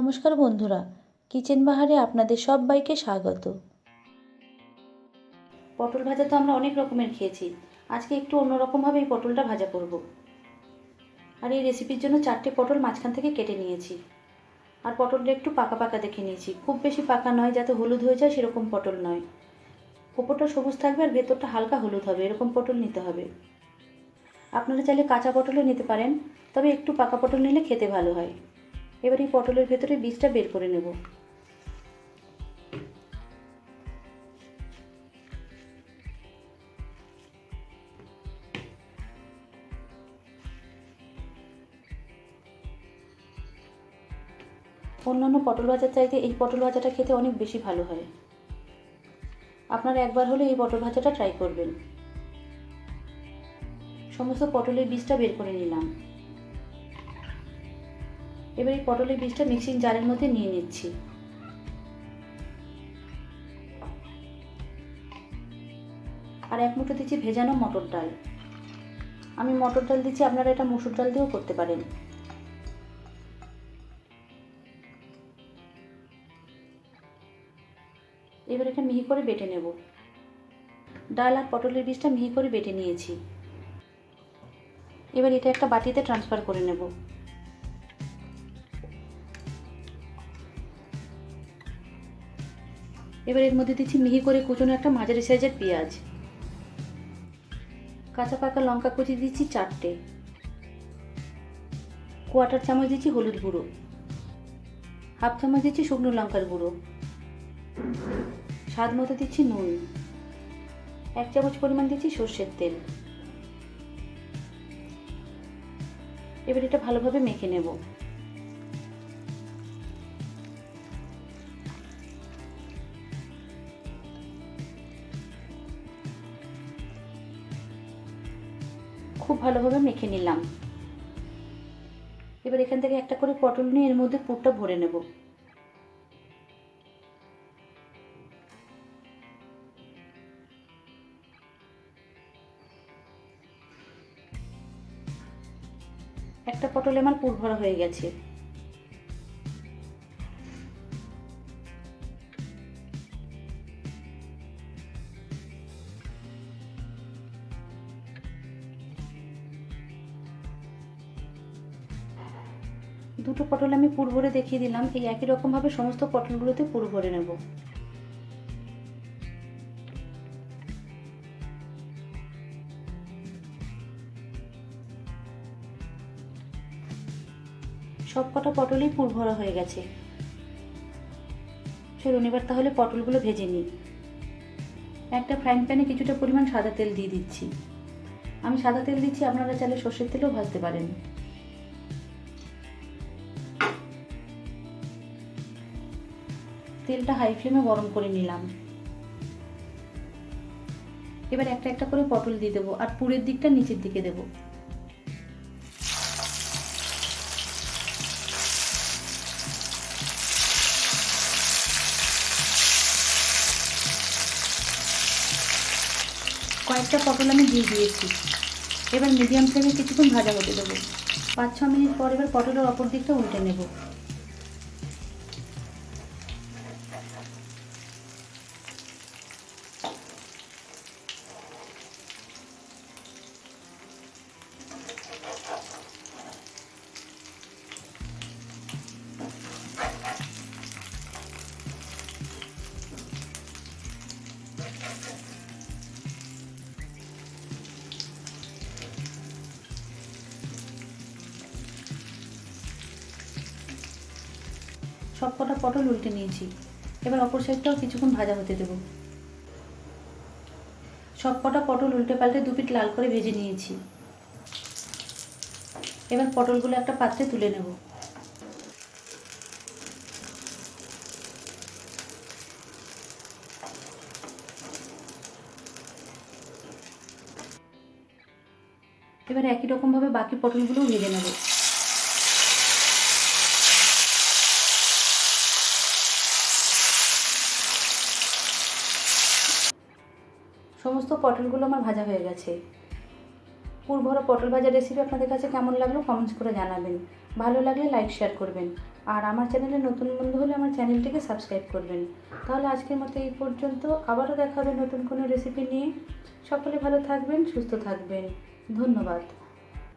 নমস্কার বন্ধুরা, কিচেন বাহারে আপনাদের সবাইকে স্বাগত। পটল ভাজা তো আমরা অনেক রকমের খেয়েছি, আজকে একটু অন্যরকমভাবে এই পটলটা ভাজা করব। আর এই রেসিপির জন্য চারটে পটল মাঝখান থেকে কেটে নিয়েছি। আর পটলটা একটু পাকা পাকা দেখে নিয়েছি, খুব বেশি পাকা নয়, যাতে হলুদ হয়ে যায় সেরকম পটল নয়। ওপরটা সবুজ থাকবে আর ভেতরটা হালকা হলুদ হবে, এরকম পটল নিতে হবে। আপনারা চাইলে কাঁচা পটলও নিতে পারেন, তবে একটু পাকা পটল নিলে খেতে ভালো হয়। এবার এই পটলের ভেতরে বীজটা বের করে নেব। অন্যান্য পটল ভাজার চাইতে এই পটল ভাজাটা খেতে অনেক বেশি ভালো হয়। আপনারা একবার হলে এই পটল ভাজাটা ট্রাই করবেন। সমস্ত পটলের বীজটা বের করে নিলাম। এবার এই পটলের বীজটা মিক্সিং জারের মধ্যে নিয়ে নিচ্ছি। আর এক মুঠো দিচ্ছি ভেজানো মটর ডাল। আমি মটর ডাল দিচ্ছি, আপনারা এটা মুসুর ডাল দিয়েও করতে পারেন। এবার এটা মিহি করে বেটে নেব। ডাল আর পটলের বীজটা মিহি করে বেটে নিয়েছি। এবার এটা একটা বাটিতে ট্রান্সফার করে নেব। এবার এর মধ্যে দিচ্ছি মিহি করে কুচনো একটা মাঝারি সাইজের পেঁয়াজ। কাঁচা পাকা লঙ্কা কুচি দিচ্ছি চারটে। কোয়াটার চামচ দিচ্ছি হলুদ গুঁড়ো। হাফ চামচ দিচ্ছি শুকনো লঙ্কার গুঁড়ো। স্বাদ মতো দিচ্ছি নুন। এক চামচ পরিমাণ দিচ্ছি সর্ষের তেল। এবার এটা ভালোভাবে মেখে নেব। খুব ভালোভাবে মেখে নিলাম। এবার এখান থেকে একটা করে পটল নিয়ে এর মধ্যে পুরটা ভরে নেব। একটা পটলে আমার পুর ভরা হয়ে গেছে। দুটো পটল আমি পুর ভরে দেখিয়ে দিলাম। এই একই রকমভাবে সমস্ত পটলগুলোতে পুর ভরে নেব। সব কটা পটলই পুর ভরা হয়ে গেছে। চলুন, এবার তাহলে পটলগুলো ভেজে নিই। একটা ফ্রাইং প্যানে কিছুটা পরিমাণ সাদা তেল দিয়ে দিচ্ছি। আমি সাদা তেল দিচ্ছি, আপনারা চাইলে সর্ষের তেলও ভাজতে পারেন। তেলটা হাই ফ্লেমে গরম করে নিলাম। এবার একটা একটা করে পটল দিয়ে দেবো আর পুরের দিকটা নিচের দিকে দেবো। কয়েকটা পটল আমি দিয়ে দিয়েছি। এবার মিডিয়াম ফ্লেমে কিছুক্ষণ ভাজা হতে দেবো। পাঁচ ছ মিনিট পর এবার পটলের অপর দিকটা উল্টে নেব। সব কটা পটল উল্টে নিয়েছি। এবার অপর সাইডটাও কিছুক্ষণ ভাজা হতে দেবো। সব কটা পটল উল্টে পাল্টে দু পিঠ লাল করে ভেজে নিয়েছি। এবার পটলগুলো একটা পাত্রে তুলে নেব। এবার একই রকমভাবে বাকি পটলগুলোও ভেজে নেব। সমস্ত পটলগুলো আমার ভাজা হয়ে গেছে। পুরভরা পটল ভাজা রেসিপি আপনাদের কাছে কেমন লাগল কমেন্টস করে জানাবেন। ভালো লাগলে লাইক শেয়ার করবেন। আর আমার চ্যানেলে নতুন বন্ধু হলে আমার চ্যানেলটিকে সাবস্ক্রাইব করবেন। তাহলে আজকের মতো এই পর্যন্ত। আবারও দেখাবেন নতুন কোনো রেসিপি নিয়ে। সকলে ভালো থাকবেন, সুস্থ থাকবেন। ধন্যবাদ।